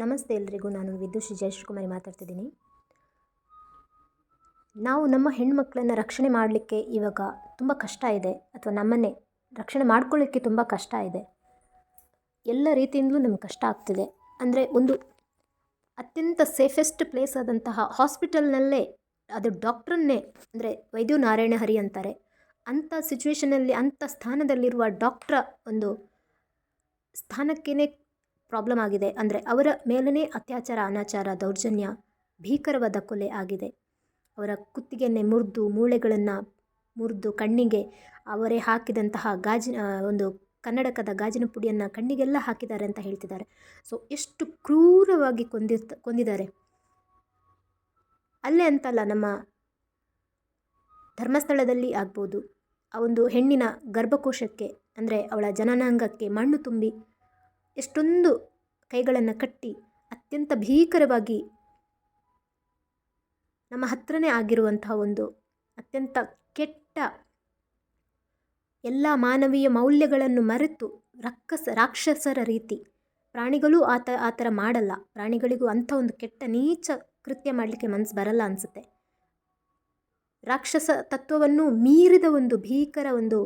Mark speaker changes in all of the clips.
Speaker 1: ನಮಸ್ತೆ ಎಲ್ರಿಗೂ, ನಾನು ವಿದುಷಿ ಜಯಶ್ರೀಕುಮಾರಿ ಮಾತಾಡ್ತಿದ್ದೀನಿ. ನಾವು ನಮ್ಮ ಹೆಣ್ಮಕ್ಳನ್ನು ರಕ್ಷಣೆ ಮಾಡಲಿಕ್ಕೆ ಇವಾಗ ತುಂಬ ಕಷ್ಟ ಇದೆ, ಅಥವಾ ನಮ್ಮನ್ನೇ ರಕ್ಷಣೆ ಮಾಡ್ಕೊಳ್ಳಿಕ್ಕೆ ತುಂಬ ಕಷ್ಟ ಇದೆ. ಎಲ್ಲ ರೀತಿಯಿಂದಲೂ ನಮ್ಗೆ ಕಷ್ಟ ಆಗ್ತಿದೆ. ಅಂದರೆ ಒಂದು ಅತ್ಯಂತ ಸೇಫೆಸ್ಟ್ ಪ್ಲೇಸ್ ಆದಂತಹ ಹಾಸ್ಪಿಟಲ್ನಲ್ಲೇ ಅದು ಡಾಕ್ಟ್ರನ್ನೇ, ಅಂದರೆ ವೈದ್ಯ ನಾರಾಯಣ ಹರಿ ಅಂತಾರೆ. ಅಂಥ ಸಿಚುವೇಷನಲ್ಲಿ ಅಂಥ ಸ್ಥಾನದಲ್ಲಿರುವ ಡಾಕ್ಟ್ರ ಒಂದು ಸ್ಥಾನಕ್ಕೇ ಪ್ರಾಬ್ಲಮ್ ಆಗಿದೆ. ಅಂದರೆ ಅವರ ಮೇಲನೇ ಅತ್ಯಾಚಾರ, ಅನಾಚಾರ, ದೌರ್ಜನ್ಯ, ಭೀಕರವಾದ ಕೊಲೆ ಆಗಿದೆ. ಅವರ ಕುತ್ತಿಗೆಯನ್ನೇ ಮುರಿದು, ಮೂಳೆಗಳನ್ನು ಮುರಿದು ಕಣ್ಣಿಗೆ ಅವರೇ ಹಾಕಿದಂತಹ ಗಾಜಿನ ಒಂದು ಕನ್ನಡಕದ ಗಾಜಿನ ಪುಡಿಯನ್ನು ಕಣ್ಣಿಗೆಲ್ಲ ಹಾಕಿದ್ದಾರೆ ಅಂತ ಹೇಳ್ತಿದ್ದಾರೆ. ಸೊ, ಎಷ್ಟು ಕ್ರೂರವಾಗಿ ಕೊಂದಿರ್ತ, ಕೊಂದಿದ್ದಾರೆ. ಅಲ್ಲೇ ಅಂತಲ್ಲ, ನಮ್ಮ ಧರ್ಮಸ್ಥಳದಲ್ಲಿ ಆಗ್ಬೋದು. ಆ ಒಂದು ಹೆಣ್ಣಿನ ಗರ್ಭಕೋಶಕ್ಕೆ, ಅಂದರೆ ಅವಳ ಜನನಾಂಗಕ್ಕೆ ಮಣ್ಣು ತುಂಬಿ ಎಷ್ಟೊಂದು ಕೈಗಳನ್ನು ಕಟ್ಟಿ ಅತ್ಯಂತ ಭೀಕರವಾಗಿ ನಮ್ಮ ಹತ್ರನೇ ಆಗಿರುವಂತಹ ಒಂದು ಅತ್ಯಂತ ಕೆಟ್ಟ ಎಲ್ಲ ಮಾನವೀಯ ಮೌಲ್ಯಗಳನ್ನು ಮರೆತು ರಕ್ಕಸ, ರಾಕ್ಷಸರ ರೀತಿ ಪ್ರಾಣಿಗಳು ಆತ, ಆ ಥರ ಮಾಡಲ್ಲ. ಪ್ರಾಣಿಗಳಿಗೂ ಅಂಥ ಒಂದು ಕೆಟ್ಟ ನೀಚ ಕೃತ್ಯ ಮಾಡಲಿಕ್ಕೆ ಮನಸ್ಸು ಬರಲ್ಲ ಅನಿಸುತ್ತೆ. ರಾಕ್ಷಸ ತತ್ವವನ್ನು ಮೀರಿದ ಒಂದು ಭೀಕರ ಒಂದು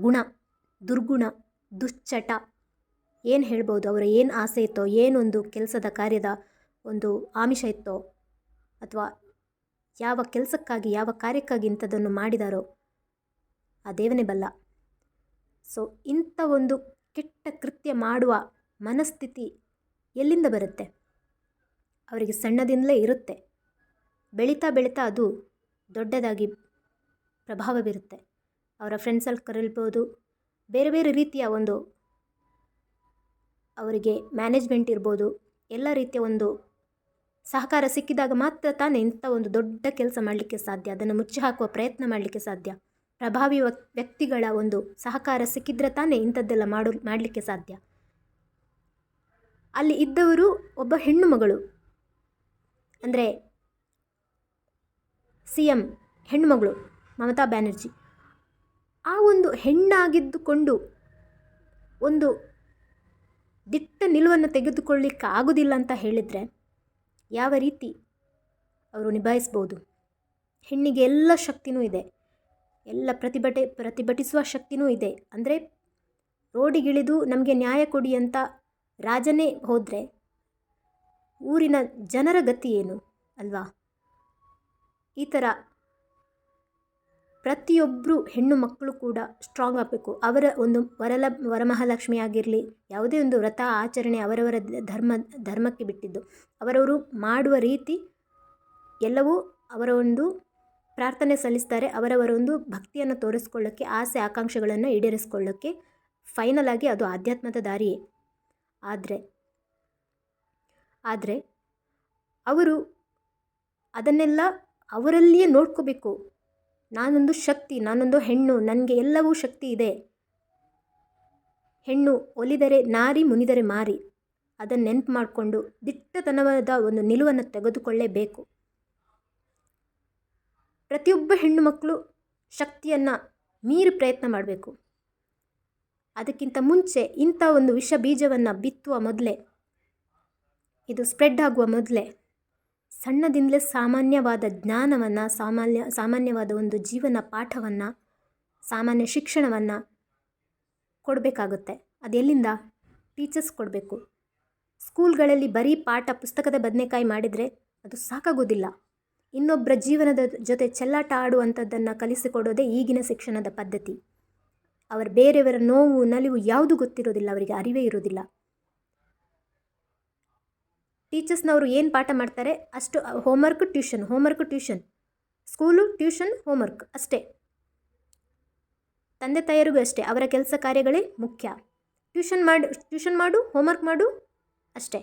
Speaker 1: ಗುಣ, ದುರ್ಗುಣ, ದುಶ್ಚಟ ಏನು ಹೇಳ್ಬೋದು? ಅವರ ಏನು ಆಸೆ ಇತ್ತೋ, ಏನೊಂದು ಕೆಲಸದ ಕಾರ್ಯದ ಒಂದು ಆಮಿಷ ಇತ್ತೋ? ಅಥವಾ ಯಾವ ಕೆಲಸಕ್ಕಾಗಿ, ಯಾವ ಕಾರ್ಯಕ್ಕಾಗಿ ಇಂಥದ್ದನ್ನು ಮಾಡಿದಾರೋ? ಆ ದೇವನೇ ಬಲ್ಲ. ಸೊ, ಇಂಥ ಒಂದು ಕೆಟ್ಟ ಕೃತ್ಯ ಮಾಡುವ ಮನಸ್ಥಿತಿ ಎಲ್ಲಿಂದ ಬರುತ್ತೆ? ಅವರಿಗೆ ಸಣ್ಣದಿಂದಲೇ ಇರುತ್ತೆ. ಬೆಳೀತಾ ಬೆಳೀತಾ ಅದು ದೊಡ್ಡದಾಗಿ ಪ್ರಭಾವ ಬೀರುತ್ತೆ. ಅವರ ಫ್ರೆಂಡ್ಸಲ್ಲಿ ಸರ್ಕಲ್ ಬೇರೆ ಬೇರೆ ರೀತಿಯ ಒಂದು ಅವರಿಗೆ ಮ್ಯಾನೇಜ್ಮೆಂಟ್ ಇರ್ಬೋದು, ಎಲ್ಲ ರೀತಿಯ ಒಂದು ಸಹಕಾರ ಸಿಕ್ಕಿದಾಗ ಮಾತ್ರ ತಾನೇ ಇಂಥ ಒಂದು ದೊಡ್ಡ ಕೆಲಸ ಮಾಡಲಿಕ್ಕೆ ಸಾಧ್ಯ, ಅದನ್ನು ಮುಚ್ಚಿ ಹಾಕುವ ಪ್ರಯತ್ನ ಮಾಡಲಿಕ್ಕೆ ಸಾಧ್ಯ. ಪ್ರಭಾವಿ ವ್ಯಕ್ತಿಗಳ ಒಂದು ಸಹಕಾರ ಸಿಕ್ಕಿದ್ರೆ ತಾನೇ ಇಂಥದ್ದೆಲ್ಲ ಮಾಡು, ಮಾಡಲಿಕ್ಕೆ ಸಾಧ್ಯ. ಅಲ್ಲಿ ಇದ್ದವರು ಒಬ್ಬ ಹೆಣ್ಣು ಮಗಳು, ಅಂದರೆ ಸಿ ಎಂ ಹೆಣ್ಣುಮಗಳು ಮಮತಾ ಬ್ಯಾನರ್ಜಿ. ಆ ಒಂದು ಹೆಣ್ಣಾಗಿದ್ದುಕೊಂಡು ಒಂದು ದಿಟ್ಟ ನಿಲುವನ್ನು ತೆಗೆದುಕೊಳ್ಳಿಕ್ಕೆ ಆಗೋದಿಲ್ಲ ಅಂತ ಹೇಳಿದರೆ ಯಾವ ರೀತಿ ಅವರು ನಿಭಾಯಿಸ್ಬೋದು? ಹೆಣ್ಣಿಗೆ ಎಲ್ಲ ಶಕ್ತಿನೂ ಇದೆ. ಎಲ್ಲ ಪ್ರತಿಭಟೆ, ಪ್ರತಿಭಟಿಸುವ ಶಕ್ತಿನೂ ಇದೆ. ಅಂದರೆ ರೋಡಿಗಿಳಿದು ನಮಗೆ ನ್ಯಾಯ ಕೊಡಿ ಅಂತ ರಾಜನೇ ಹೋದರೆ ಊರಿನ ಜನರ ಗತಿ ಏನು ಅಲ್ವಾ? ಈ ಥರ ಪ್ರತಿಯೊಬ್ಬರು ಹೆಣ್ಣು ಮಕ್ಕಳು ಕೂಡ ಸ್ಟ್ರಾಂಗ್ ಆಗಬೇಕು. ಅವರ ಒಂದು ವರಲ ವರಮಹಾಲಕ್ಷ್ಮಿ ಆಗಿರಲಿ ಯಾವುದೇ ಒಂದು ವ್ರತ, ಆಚರಣೆ ಅವರವರ ಧರ್ಮ, ಧರ್ಮಕ್ಕೆ ಬಿಟ್ಟಿದ್ದು. ಅವರವರು ಮಾಡುವ ರೀತಿ ಎಲ್ಲವೂ ಅವರ ಒಂದು ಪ್ರಾರ್ಥನೆ ಸಲ್ಲಿಸ್ತಾರೆ. ಅವರವರ ಒಂದು ಭಕ್ತಿಯನ್ನು ತೋರಿಸ್ಕೊಳ್ಳೋಕ್ಕೆ, ಆಸೆ, ಆಕಾಂಕ್ಷೆಗಳನ್ನು ಈಡೇರಿಸ್ಕೊಳ್ಳೋಕ್ಕೆ ಫೈನಲ್ ಆಗಿ ಅದು ಆಧ್ಯಾತ್ಮದ ದಾರಿಯೇ. ಆದರೆ ಆದರೆ, ಅವರು ಅದನ್ನೆಲ್ಲ ಅವರಲ್ಲಿಯೇ ನೋಡ್ಕೋಬೇಕು. ನಾನೊಂದು ಶಕ್ತಿ, ನಾನೊಂದು ಹೆಣ್ಣು, ನನಗೆ ಎಲ್ಲವೂ ಶಕ್ತಿ ಇದೆ. ಹೆಣ್ಣು ಒಲಿದರೆ ನಾರಿ, ಮುನಿದರೆ ಮಾರಿ. ಅದನ್ನು ನೆನಪು ಮಾಡಿಕೊಂಡು ದಿಟ್ಟತನವಾದ ಒಂದು ನಿಲುವನ್ನು ತೆಗೆದುಕೊಳ್ಳೇಬೇಕು. ಪ್ರತಿಯೊಬ್ಬ ಹೆಣ್ಣು ಮಕ್ಕಳು ಶಕ್ತಿಯನ್ನು ಮೀರಿ ಪ್ರಯತ್ನ ಮಾಡಬೇಕು. ಅದಕ್ಕಿಂತ ಮುಂಚೆ ಇಂಥ ಒಂದು ವಿಷ ಬೀಜವನ್ನು ಬಿತ್ತುವ ಮೊದಲೇ, ಇದು ಸ್ಪ್ರೆಡ್ ಆಗುವ ಮೊದಲೇ ಸಣ್ಣದಿಂದಲೇ ಸಾಮಾನ್ಯವಾದ ಜ್ಞಾನವನ್ನು, ಸಾಮಾನ್ಯ, ಸಾಮಾನ್ಯವಾದ ಒಂದು ಜೀವನ ಪಾಠವನ್ನು, ಸಾಮಾನ್ಯ ಶಿಕ್ಷಣವನ್ನು ಕೊಡಬೇಕಾಗುತ್ತೆ. ಅದೆಲ್ಲಿಂದ ಟೀಚರ್ಸ್ ಕೊಡಬೇಕು. ಸ್ಕೂಲ್ಗಳಲ್ಲಿ ಬರೀ ಪಾಠ ಪುಸ್ತಕದ ಬದನೆಕಾಯಿ ಮಾಡಿದರೆ ಅದು ಸಾಕಾಗೋದಿಲ್ಲ. ಇನ್ನೊಬ್ಬರ ಜೀವನದ ಜೊತೆ ಚೆಲ್ಲಾಟ ಆಡುವಂಥದ್ದನ್ನು ಕಲಿಸಿಕೊಡೋದೇ ಈಗಿನ ಶಿಕ್ಷಣದ ಪದ್ಧತಿ. ಅವರು ಬೇರೆಯವರ ನೋವು, ನಲಿವು ಯಾವುದು ಗೊತ್ತಿರೋದಿಲ್ಲ, ಅವರಿಗೆ ಅರಿವೇ ಇರೋದಿಲ್ಲ. ಟೀಚರ್ಸ್ನವರು ಏನು ಪಾಠ ಮಾಡ್ತಾರೆ, ಅಷ್ಟು homework tuition homework tuition school tuition homework ಅಷ್ಟೇ. ತಂದೆ ತಾಯಿಯರಿಗೂ ಅಷ್ಟೇ, ಅವರ ಕೆಲಸ ಕಾರ್ಯಗಳೇ ಮುಖ್ಯ. ಟ್ಯೂಷನ್ ಮಾಡು ಟ್ಯೂಷನ್ ಮಾಡು ಹೋಮ್ವರ್ಕ್ ಮಾಡು ಅಷ್ಟೇ.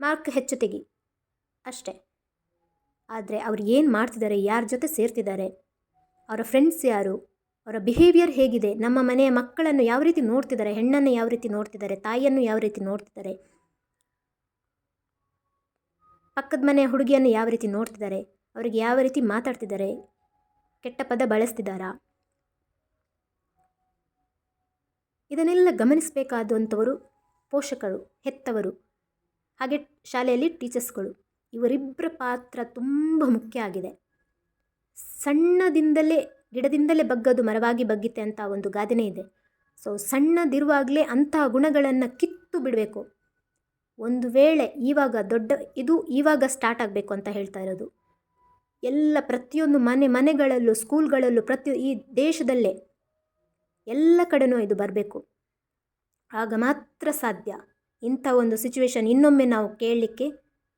Speaker 1: ಮಾರ್ಕ್ ಹೆಚ್ಚು ತೆಗಿ ಅಷ್ಟೇ. ಆದರೆ ಅವ್ರು ಏನು ಮಾಡ್ತಿದ್ದಾರೆ, ಯಾರ ಜೊತೆ ಸೇರ್ತಿದ್ದಾರೆ, ಅವರ ಫ್ರೆಂಡ್ಸ್ ಯಾರು, ಅವರ ಬಿಹೇವಿಯರ್ ಹೇಗಿದೆ, ನಮ್ಮ ಮನೆಯ ಮಕ್ಕಳನ್ನು ಯಾವ ರೀತಿ ನೋಡ್ತಿದ್ದಾರೆ, ಹೆಣ್ಣನ್ನು ಯಾವ ರೀತಿ ನೋಡ್ತಿದ್ದಾರೆ, ತಾಯಿಯನ್ನು ಯಾವ ರೀತಿ ನೋಡ್ತಿದ್ದಾರೆ ಪಕ್ಕದ ಮನೆಯ ಹುಡುಗಿಯನ್ನು ಯಾವ ರೀತಿ ನೋಡ್ತಿದ್ದಾರೆ, ಅವರಿಗೆ ಯಾವ ರೀತಿ ಮಾತಾಡ್ತಿದ್ದಾರೆ, ಕೆಟ್ಟ ಪದ ಬಳಸ್ತಿದ್ದಾರಾ? ಇದನ್ನೆಲ್ಲ ಗಮನಿಸಬೇಕಾದಂಥವರು ಪೋಷಕರು, ಹೆತ್ತವರು, ಹಾಗೆ ಶಾಲೆಯಲ್ಲಿ ಟೀಚರ್ಸ್ಗಳು. ಇವರಿಬ್ಬರ ಪಾತ್ರ ತುಂಬ ಮುಖ್ಯ ಆಗಿದೆ. ಸಣ್ಣದಿಂದಲೇ, ಗಿಡದಿಂದಲೇ ಬಗ್ಗದು ಮರವಾಗಿ ಬಗ್ಗಿತೆ ಅಂತ ಒಂದು ಗಾದೆನೇ ಇದೆ. ಸೊ ಸಣ್ಣದಿರುವಾಗಲೇ ಅಂತಹ ಗುಣಗಳನ್ನು ಕಿತ್ತು ಬಿಡಬೇಕು. ಒಂದು ವೇಳೆ ಇವಾಗ ದೊಡ್ಡ, ಇದು ಇವಾಗ ಸ್ಟಾರ್ಟ್ ಆಗಬೇಕು ಅಂತ ಹೇಳ್ತಾ ಇರೋದು. ಎಲ್ಲ ಪ್ರತಿಯೊಂದು ಮನೆ, ಮನೆಗಳಲ್ಲೂ ಸ್ಕೂಲ್ಗಳಲ್ಲೂ ಪ್ರತಿ ಈ ದೇಶದಲ್ಲೇ ಎಲ್ಲ ಕಡೆನೂ ಇದು ಬರಬೇಕು. ಆಗ ಮಾತ್ರ ಸಾಧ್ಯ. ಇಂಥ ಒಂದು ಸಿಚುವೇಶನ್ ಇನ್ನೊಮ್ಮೆ ನಾವು ಕೇಳಲಿಕ್ಕೆ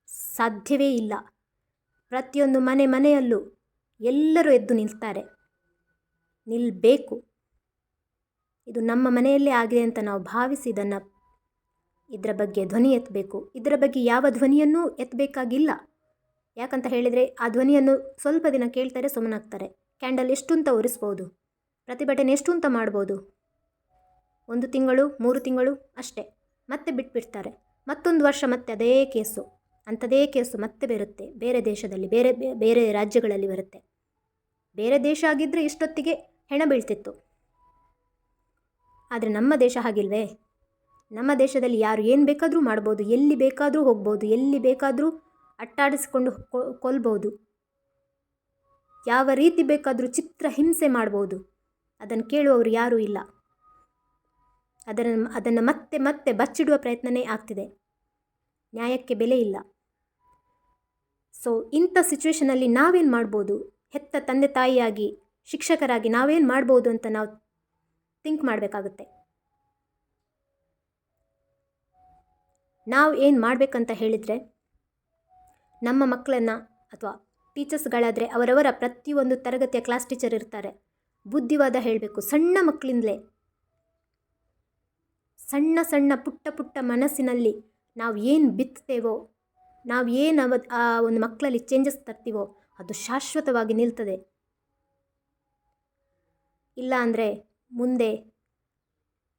Speaker 1: ಸಾಧ್ಯವೇ ಇಲ್ಲ. ಪ್ರತಿಯೊಂದು ಮನೆ, ಮನೆಯಲ್ಲೂ ಎಲ್ಲರೂ ಎದ್ದು ನಿಲ್ತಾರೆ. ನಿಲ್ಲಬೇಕು ಇದು ನಮ್ಮ ಮನೆಯಲ್ಲೇ ಆಗಿದೆ ಅಂತ ನಾವು ಭಾವಿಸಿ ಇದನ್ನು ಇದರ ಬಗ್ಗೆ ಧ್ವನಿ ಎತ್ತಬೇಕು ಇದರ ಬಗ್ಗೆ ಯಾವ ಧ್ವನಿಯನ್ನೂ ಎತ್ತಬೇಕಾಗಿಲ್ಲ ಯಾಕಂತ ಹೇಳಿದರೆ ಆ ಧ್ವನಿಯನ್ನು ಸ್ವಲ್ಪ ದಿನ ಕೇಳ್ತಾರೆ, ಸುಮ್ಮನಾಗ್ತಾರೆ. ಕ್ಯಾಂಡಲ್ ಎಷ್ಟು ಅಂತ ಉರಿಸ್ಬೋದು ಪ್ರತಿಭಟನೆ ಎಷ್ಟು ಅಂತ ಮಾಡ್ಬೋದು. ಒಂದು ತಿಂಗಳು, ಮೂರು ತಿಂಗಳು ಅಷ್ಟೇ. ಮತ್ತೆ ಬಿಟ್ಬಿಡ್ತಾರೆ. ಮತ್ತೊಂದು ವರ್ಷ ಮತ್ತೆ ಅದೇ ಕೇಸು. ಅಂಥದೇ ಕೇಸು ಮತ್ತೆ ಬರುತ್ತೆ. ಬೇರೆ ದೇಶದಲ್ಲಿ, ಬೇರೆ ಬೇರೆ ರಾಜ್ಯಗಳಲ್ಲಿ ಬರುತ್ತೆ. ಬೇರೆ ದೇಶ ಆಗಿದ್ದರೆ ಇಷ್ಟೊತ್ತಿಗೆ ಹೆಣ ಬೀಳ್ತಿತ್ತು. ಆದರೆ ನಮ್ಮ ದೇಶ ಹಾಗಿಲ್ವೇ? ನಮ್ಮ ದೇಶದಲ್ಲಿ ಯಾರು ಏನು ಬೇಕಾದರೂ ಮಾಡ್ಬೋದು, ಎಲ್ಲಿ ಬೇಕಾದರೂ ಹೋಗ್ಬೋದು, ಎಲ್ಲಿ ಬೇಕಾದರೂ ಅಟ್ಟಾಡಿಸಿಕೊಂಡು ಕೊಲ್ಬೋದು. ಯಾವ ರೀತಿ ಬೇಕಾದರೂ ಚಿತ್ರ ಹಿಂಸೆ ಮಾಡ್ಬೋದು. ಅದನ್ನು ಕೇಳುವವರು ಯಾರೂ ಇಲ್ಲ. ಅದನ್ನು ಅದನ್ನು ಮತ್ತೆ ಮತ್ತೆ ಬಚ್ಚಿಡುವ ಪ್ರಯತ್ನವೇ ಆಗ್ತಿದೆ. ನ್ಯಾಯಕ್ಕೆ ಬೆಲೆ ಇಲ್ಲ. ಸೊ, ಇಂಥ ಸಿಚುವೇಷನಲ್ಲಿ ನಾವೇನು ಮಾಡ್ಬೋದು? ಹೆತ್ತ ತಂದೆ ತಾಯಿಯಾಗಿ, ಶಿಕ್ಷಕರಾಗಿ ನಾವೇನು ಮಾಡ್ಬೋದು ಅಂತ ನಾವು ಥಿಂಕ್ ಮಾಡಬೇಕಾಗುತ್ತೆ. ನಾವು ಏನು ಮಾಡಬೇಕಂತ ಹೇಳಿದರೆ, ನಮ್ಮ ಮಕ್ಕಳನ್ನು ಅಥವಾ ಟೀಚರ್ಸ್ಗಳಾದರೆ ಅವರವರ ಪ್ರತಿಯೊಂದು ತರಗತಿಯ ಕ್ಲಾಸ್ ಟೀಚರ್ ಇರ್ತಾರೆ. ಬುದ್ಧಿವಾದ ಹೇಳಬೇಕು. ಸಣ್ಣ ಮಕ್ಕಳಿಂದಲೇ ಸಣ್ಣ ಸಣ್ಣ ಪುಟ್ಟ ಪುಟ್ಟ ಮನಸ್ಸಿನಲ್ಲಿ ನಾವು ಏನು ಬಿತ್ತೇವೋ ನಾವು ಏನು ಅವ, ಆ ಒಂದು ಮಕ್ಕಳಲ್ಲಿ ಚೇಂಜಸ್ ತರ್ತೀವೋ, ಅದು ಶಾಶ್ವತವಾಗಿ ನಿಲ್ತದೆ. ಇಲ್ಲ ಅಂದರೆ ಮುಂದೆ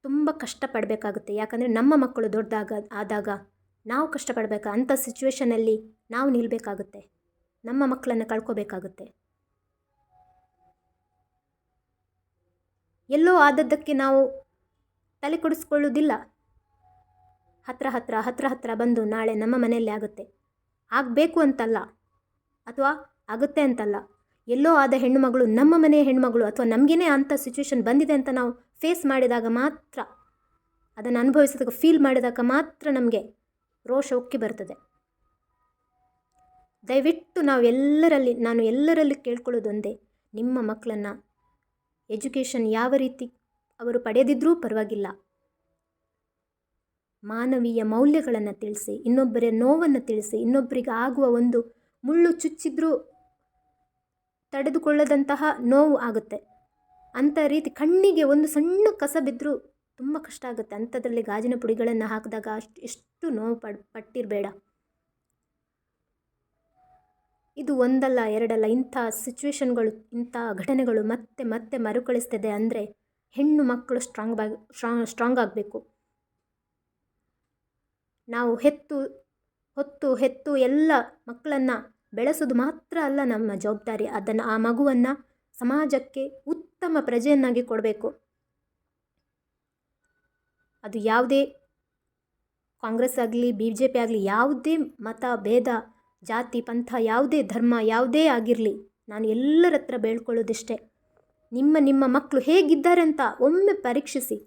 Speaker 1: ತುಂಬ ಕಷ್ಟಪಡಬೇಕಾಗುತ್ತೆ. ಯಾಕಂದರೆ ನಮ್ಮ ಮಕ್ಕಳು ದೊಡ್ಡದಾಗ, ಆದಾಗ ನಾವು ಕಷ್ಟಪಡಬೇಕಾ? ಅಂಥ ಸಿಚುವೇಷನಲ್ಲಿ ನಾವು ನಿಲ್ಲಬೇಕಾಗುತ್ತೆ ನಮ್ಮ ಮಕ್ಕಳನ್ನು ಕಳ್ಕೋಬೇಕಾಗುತ್ತೆ. ಎಲ್ಲೋ ಆದದ್ದಕ್ಕೆ ನಾವು ತಲೆ ಕೊಡಿಸ್ಕೊಳ್ಳೋದಿಲ್ಲ ಹತ್ರ ಹತ್ರ ಹತ್ರ ಹತ್ರ ಬಂದು ನಾಳೆ ನಮ್ಮ ಮನೆಯಲ್ಲೇ ಆಗುತ್ತೆ. ಆಗಬೇಕು ಅಂತಲ್ಲ, ಅಥವಾ ಆಗುತ್ತೆ ಅಂತಲ್ಲ. ಎಲ್ಲೋ ಆದ ಹೆಣ್ಣುಮಗಳು ನಮ್ಮ ಮನೆಯ ಹೆಣ್ಣುಮಗಳು ಅಥವಾ ನಮಗೇನೆ ಅಂಥ ಸಿಚುವೇಶನ್ ಬಂದಿದೆ ಅಂತ ನಾವು ಫೇಸ್ ಮಾಡಿದಾಗ ಮಾತ್ರ, ಅದನ್ನು ಅನುಭವಿಸಿದಾಗ ಫೀಲ್ ಮಾಡಿದಾಗ ಮಾತ್ರ ನಮಗೆ ರೋಷ ಉಕ್ಕಿ ಬರ್ತದೆ. ದಯವಿಟ್ಟು ನಾವು ಎಲ್ಲರಲ್ಲಿ, ನಾನು ಎಲ್ಲರಲ್ಲಿ ಕೇಳ್ಕೊಳ್ಳೋದೊಂದೇ, ನಿಮ್ಮ ಮಕ್ಕಳನ್ನು ಎಜುಕೇಷನ್ ಯಾವ ರೀತಿ ಅವರು ಪಡೆದಿದ್ರೂ ಪರವಾಗಿಲ್ಲ. ಮಾನವೀಯ ಮೌಲ್ಯಗಳನ್ನು ತಿಳಿಸಿ, ಇನ್ನೊಬ್ಬರ ನೋವನ್ನು ತಿಳಿಸಿ ಇನ್ನೊಬ್ಬರಿಗೆ ಆಗುವ ಒಂದು ಮುಳ್ಳು ಚುಚ್ಚಿದ್ರೂ ತಡೆದುಕೊಳ್ಳದಂತಹ ನೋವು ಆಗುತ್ತೆ. ಅಂಥ ರೀತಿ ಕಣ್ಣಿಗೆ ಒಂದು ಸಣ್ಣ ಕಸ ಬಿದ್ದರೂ ತುಂಬ ಕಷ್ಟ ಆಗುತ್ತೆ. ಅಂಥದ್ರಲ್ಲಿ ಗಾಜಿನ ಪುಡಿಗಳನ್ನು ಹಾಕಿದಾಗ ಅಷ್ಟು, ಎಷ್ಟು ನೋವು ಪಡ್, ಪಟ್ಟಿರಬೇಡ. ಇದು ಒಂದಲ್ಲ, ಎರಡಲ್ಲ, ಇಂಥ ಸಿಚುವೇಶನ್ಗಳು, ಇಂಥ ಘಟನೆಗಳು ಮತ್ತೆ ಮತ್ತೆ ಮರುಕಳಿಸ್ತದೆ ಅಂದರೆ ಹೆಣ್ಣು ಮಕ್ಕಳು ಸ್ಟ್ರಾಂಗ್ ಬಾಗಿ, ಸ್ಟ್ರಾಂಗ್ ಸ್ಟ್ರಾಂಗ್ ಆಗಬೇಕು. ನಾವು ಹೆತ್ತು, ಹೊತ್ತು, ಹೆತ್ತು ಎಲ್ಲ ಮಕ್ಕಳನ್ನು ಬೆಳೆಸೋದು ಮಾತ್ರ ಅಲ್ಲ ನಮ್ಮ ಜವಾಬ್ದಾರಿ. ಅದನ್ನು ಆ ಮಗುವನ್ನು ಸಮಾಜಕ್ಕೆ ಉತ್ತಮ ಪ್ರಜೆಯನ್ನಾಗಿ ಕೊಡಬೇಕು. ಅದು ಯಾವುದೇ ಕಾಂಗ್ರೆಸ್ ಆಗಲಿ ಬಿ ಜೆ ಪಿ ಆಗಲಿ, ಯಾವುದೇ ಮತ ಭೇದ, ಜಾತಿ, ಪಂಥ, ಯಾವುದೇ ಧರ್ಮ, ಯಾವುದೇ ಆಗಿರಲಿ, ನಾನು ಎಲ್ಲರ ಹತ್ರ ಬೇಳ್ಕೊಳ್ಳೋದಿಷ್ಟೇ ನಿಮ್ಮ ನಿಮ್ಮ ಮಕ್ಕಳು ಹೇಗಿದ್ದಾರೆ ಅಂತ ಒಮ್ಮೆ ಪರೀಕ್ಷಿಸಿ.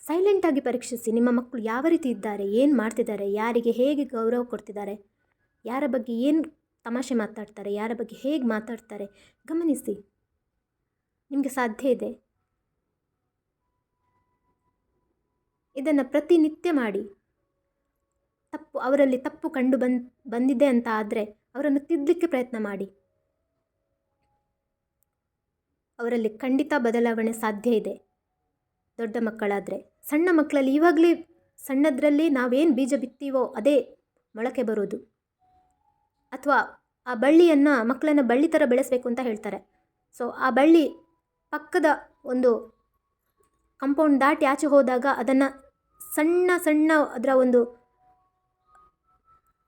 Speaker 1: ಸೈಲೆಂಟಾಗಿ ಪರೀಕ್ಷಿಸಿ. ನಿಮ್ಮ ಮಕ್ಕಳು ಯಾವ ರೀತಿ ಇದ್ದಾರೆ, ಏನು ಮಾಡ್ತಿದ್ದಾರೆ, ಯಾರಿಗೆ ಹೇಗೆ ಗೌರವ ಕೊಡ್ತಿದ್ದಾರೆ, ಯಾರ ಬಗ್ಗೆ ಏನು ತಮಾಷೆ ಮಾತಾಡ್ತಾರೆ, ಯಾರ ಬಗ್ಗೆ ಹೇಗೆ ಮಾತಾಡ್ತಾರೆ, ಗಮನಿಸಿ. ನಿಮಗೆ ಸಾಧ್ಯ ಇದೆ? ಇದನ್ನು ಪ್ರತಿನಿತ್ಯ ಮಾಡಿ. ತಪ್ಪು, ಅವರಲ್ಲಿ ತಪ್ಪು ಕಂಡು ಬಂದ್, ಬಂದಿದೆ ಅಂತ ಆದರೆ ಅವರನ್ನು ತಿದ್ದಲಿಕ್ಕೆ ಪ್ರಯತ್ನ ಮಾಡಿ. ಅವರಲ್ಲಿ ಖಂಡಿತ ಬದಲಾವಣೆ ಸಾಧ್ಯ ಇದೆ. ದೊಡ್ಡ ಮಕ್ಕಳಾದರೆ, ಸಣ್ಣ ಮಕ್ಕಳಲ್ಲಿ ಇವಾಗಲೇ, ಸಣ್ಣದರಲ್ಲಿ ನಾವೇನು ಬೀಜ ಬಿತ್ತೀವೋ ಅದೇ ಮೊಳಕೆ ಬರೋದು. ಅಥವಾ ಆ ಬಳ್ಳಿಯನ್ನು ಮಕ್ಕಳನ್ನು ಬಳ್ಳಿ ಥರ ಬೆಳೆಸಬೇಕು ಅಂತ ಹೇಳ್ತಾರೆ. ಸೊ ಆ ಬಳ್ಳಿ ಪಕ್ಕದ ಒಂದು ಕಂಪೌಂಡ್ ದಾಟಿ ಆಚೆ ಹೋದಾಗ ಅದನ್ನು ಸಣ್ಣ ಸಣ್ಣ ಅದರ ಒಂದು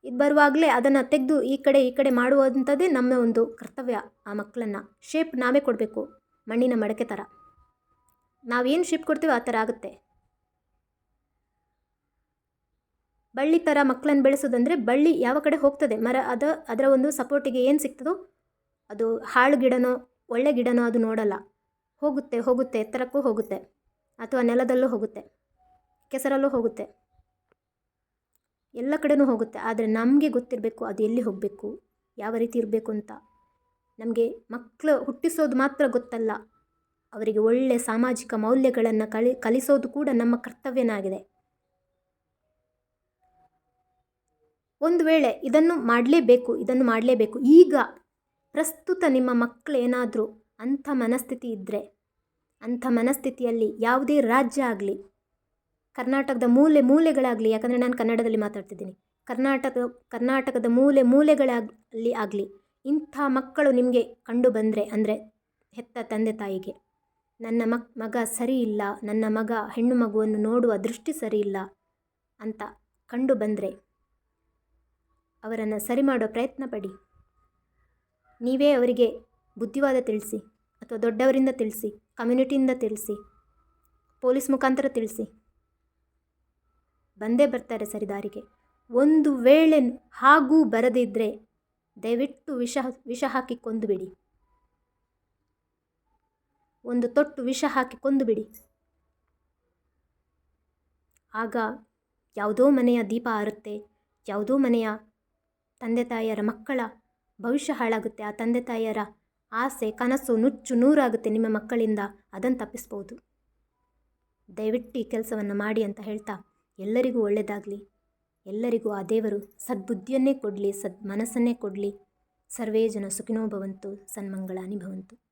Speaker 1: ಇದು ಬರುವಾಗಲೇ ಅದನ್ನು ತೆಗೆದು ಈ ಕಡೆ ಈ ಕಡೆ ಮಾಡುವಂಥದ್ದೇ ನಮ್ಮ ಒಂದು ಕರ್ತವ್ಯ ಆ ಮಕ್ಕಳನ್ನು. ಶೇಪ್ ನಾವೇ ಕೊಡಬೇಕು ಮಣ್ಣಿನ ಮಡಕೆ ಥರ ನಾವೇನು ಶೇಪ್ ಕೊಡ್ತೀವೋ ಆ ಥರ ಆಗುತ್ತೆ. ಬಳ್ಳಿ ಥರ ಮಕ್ಕಳನ್ನು ಬೆಳೆಸೋದಂದರೆ ಬಳ್ಳಿ ಯಾವ ಕಡೆ ಹೋಗ್ತದೆ? ಮರ ಅದ, ಅದರ ಒಂದು ಸಪೋರ್ಟಿಗೆ ಏನು ಸಿಗ್ತದೋ ಅದು ಹಾಳು ಗಿಡನೋ, ಒಳ್ಳೆ ಗಿಡನೋ ಅದು ನೋಡಲ್ಲ. ಹೋಗುತ್ತೆ ಹೋಗುತ್ತೆ, ಎತ್ತರಕ್ಕೂ ಹೋಗುತ್ತೆ. ಅಥವಾ ನೆಲದಲ್ಲೂ ಹೋಗುತ್ತೆ, ಕೆಸರಲ್ಲೂ ಹೋಗುತ್ತೆ. ಎಲ್ಲ ಕಡೆನೂ ಹೋಗುತ್ತೆ. ಆದರೆ ನಮಗೆ ಗೊತ್ತಿರಬೇಕು ಅದು ಎಲ್ಲಿ ಹೋಗಬೇಕು, ಯಾವ ರೀತಿ ಇರಬೇಕು ಅಂತ. ನಮಗೆ ಮಕ್ಕಳು ಹುಟ್ಟಿಸೋದು ಮಾತ್ರ ಗೊತ್ತಲ್ಲ. ಅವರಿಗೆ ಒಳ್ಳೆಯ ಸಾಮಾಜಿಕ ಮೌಲ್ಯಗಳನ್ನು ಕಲಿ ಕಲಿಸೋದು ಕೂಡ ನಮ್ಮ ಕರ್ತವ್ಯನಾಗಿದೆ. ಒಂದು ವೇಳೆ ಇದನ್ನು ಮಾಡಲೇಬೇಕು ಇದನ್ನು ಮಾಡಲೇಬೇಕು, ಈಗ ಪ್ರಸ್ತುತ ನಿಮ್ಮ ಮಕ್ಕಳೇನಾದರೂ ಅಂಥ ಮನಸ್ಥಿತಿ ಇದ್ದರೆ ಅಂಥ ಮನಸ್ಥಿತಿಯಲ್ಲಿ ಯಾವುದೇ ರಾಜ್ಯ ಆಗಲಿ, ಕರ್ನಾಟಕದ ಮೂಲೆ ಮೂಲೆಗಳಾಗಲಿ, ಯಾಕಂದರೆ ನಾನು ಕನ್ನಡದಲ್ಲಿ ಮಾತಾಡ್ತಿದ್ದೀನಿ, ಕರ್ನಾಟಕ, ಕರ್ನಾಟಕದ ಮೂಲೆ ಮೂಲೆಗಳಲ್ಲಿ ಆಗಲಿ, ಇಂಥ ಮಕ್ಕಳು ನಿಮಗೆ ಕಂಡು ಬಂದರೆ, ಅಂದರೆ ಹೆತ್ತ ತಂದೆ ತಾಯಿಗೆ, ನನ್ನ ಮಕ್, ಮಗ ಸರಿ ಇಲ್ಲ, ನನ್ನ ಮಗ ಹೆಣ್ಣು ಮಗುವನ್ನು ನೋಡುವ ದೃಷ್ಟಿ ಸರಿ ಇಲ್ಲ ಅಂತ ಕಂಡು ಬಂದರೆ ಅವರನ್ನು ಸರಿ ಮಾಡೋ ಪ್ರಯತ್ನ ಪಡಿ. ನೀವೇ ಅವರಿಗೆ ಬುದ್ಧಿವಾದ ತಿಳಿಸಿ ಅಥವಾ ದೊಡ್ಡವರಿಂದ ತಿಳಿಸಿ, ಕಮ್ಯುನಿಟಿಯಿಂದ ತಿಳಿಸಿ, ಪೊಲೀಸ್ ಮುಖಾಂತರ ತಿಳಿಸಿ. ಬಂದೇ ಬರ್ತಾರೆ ಸರಿದಾರಿಗೆ. ಒಂದು ವೇಳೆ ಹಾಗೂ ಬರದಿದ್ದರೆ ದಯವಿಟ್ಟು ವಿಷ ವಿಷ ಹಾಕಿ ಕೊಂದು ಬಿಡಿ ಒಂದು ತೊಟ್ಟು ವಿಷ ಹಾಕಿ ಕೊಂದುಬಿಡಿ. ಆಗ ಯಾವುದೋ ಮನೆಯ ದೀಪ ಆರುತ್ತೆ, ಯಾವುದೋ ಮನೆಯ ತಂದೆ ತಾಯಿಯರ ಮಕ್ಕಳ ಭವಿಷ್ಯ ಹಾಳಾಗುತ್ತೆ. ಆ ತಂದೆ ತಾಯಿಯರ ಆಸೆ, ಕನಸು ನುಚ್ಚು ನೂರಾಗುತ್ತೆ ನಿಮ್ಮ ಮಕ್ಕಳಿಂದ. ಅದನ್ನು ತಪ್ಪಿಸ್ಬೋದು. ದಯವಿಟ್ಟು ಈ ಕೆಲಸವನ್ನು ಮಾಡಿ ಅಂತ ಹೇಳ್ತಾ ಎಲ್ಲರಿಗೂ ಒಳ್ಳೆಯದಾಗಲಿ. ಎಲ್ಲರಿಗೂ ಆ ದೇವರು ಸದ್ಬುದ್ಧಿಯನ್ನೇ ಕೊಡಲಿ ಸದ್ ಮನಸ್ಸನ್ನೇ ಕೊಡಲಿ. ಸರ್ವೇ ಜನ ಸುಖಿನೋ ಭವಂತು, ಸನ್ಮಂಗಳಾನಿ ಭವಂತು.